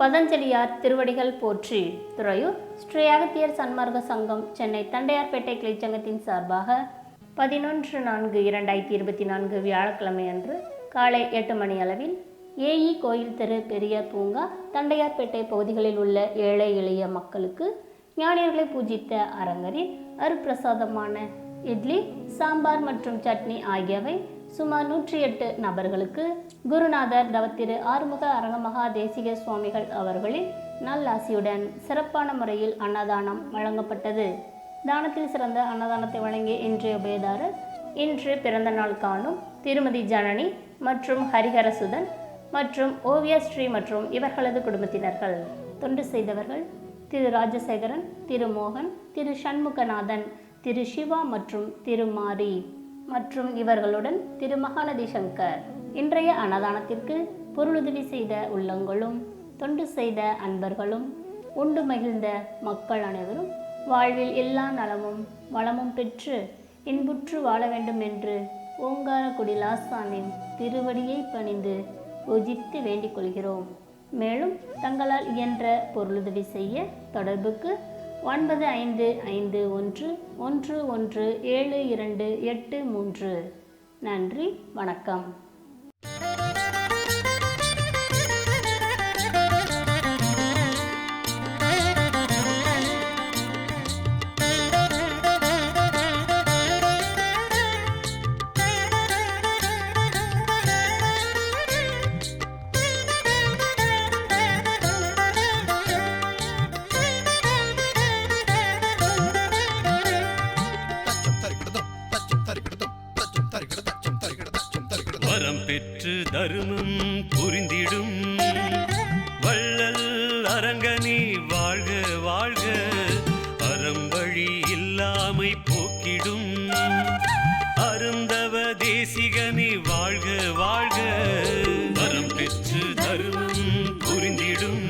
பதஞ்சலியார் திருவடிகள் போற்றி துறையூர் ஸ்ரீ அகத்தியர் சன்மார்க்க சங்கம் சென்னை தண்டையார்பேட்டை கிளைச்சங்கத்தின் சார்பாக பதினொன்று நான்கு இரண்டாயிரத்தி இருபத்தி நான்கு வியாழக்கிழமை அன்று காலை எட்டு மணி அளவில் ஏஇ கோயில் தெரு பெரிய பூங்கா தண்டையார்பேட்டை பகுதிகளில் உள்ள ஏழை எளிய மக்களுக்கு ஞானியர்களை பூஜித்த அரங்கரின் அருப்பிரசாதமான இட்லி சாம்பார் மற்றும் சட்னி ஆகியவை சுமார் நூற்றி எட்டு நபர்களுக்கு குருநாதர் தவத்திரு ஆறுமுக அரங்கமகா தேசிக சுவாமிகள் அவர்களின் நல்லாசியுடன் சிறப்பான முறையில் அன்னதானம் வழங்கப்பட்டது. தானத்தில் சிறந்த அன்னதானத்தை வழங்கிய இன்றைய உபயதாரர் இன்று பிறந்த நாள் காணும் திருமதி ஜனனி மற்றும் ஹரிஹரசுதன் மற்றும் ஓவியஸ்ரீ மற்றும் இவர்களது குடும்பத்தினர்கள். தொண்டு செய்தவர்கள் திரு ராஜசேகரன் திரு மோகன் திரு சண்முகநாதன் திரு சிவா மற்றும் திரு மாரி மற்றும் இவர்களுடன் திரு மகாநதி சங்கர் இன்றைய அன்னதானத்திற்கு பொருளுதவி செய்த உள்ளங்களும் தொண்டு செய்த அன்பர்களும் உண்டு மகிழ்ந்த மக்கள் அனைவரும் வாழ்வில் எல்லா நலமும் வளமும் பெற்று இன்புற்று வாழ வேண்டும் என்று ஓங்காரக்குடி லாசானின் திருவடியை பணிந்து பூஜித்து வேண்டிக் கொள்கிறோம். மேலும் தங்களால் இயன்ற பொருளுதவி செய்ய தொடர்புக்கு ஒன்பது ஐந்து ஐந்து ஒன்று ஒன்று ஒன்று ஏழு இரண்டு எட்டு மூன்று. நன்றி வணக்கம். வரம் பெற்று தருமம் புரிந்திடும். வள்ளல் அரங்கனே வாழ்க வாழ்க. அறம்பழி இல்லாமை போக்கிடும். அருந்தவ தேசிகனே வாழ்க வாழ்க. வரம் பெற்று தருமம் புரிந்திடும்.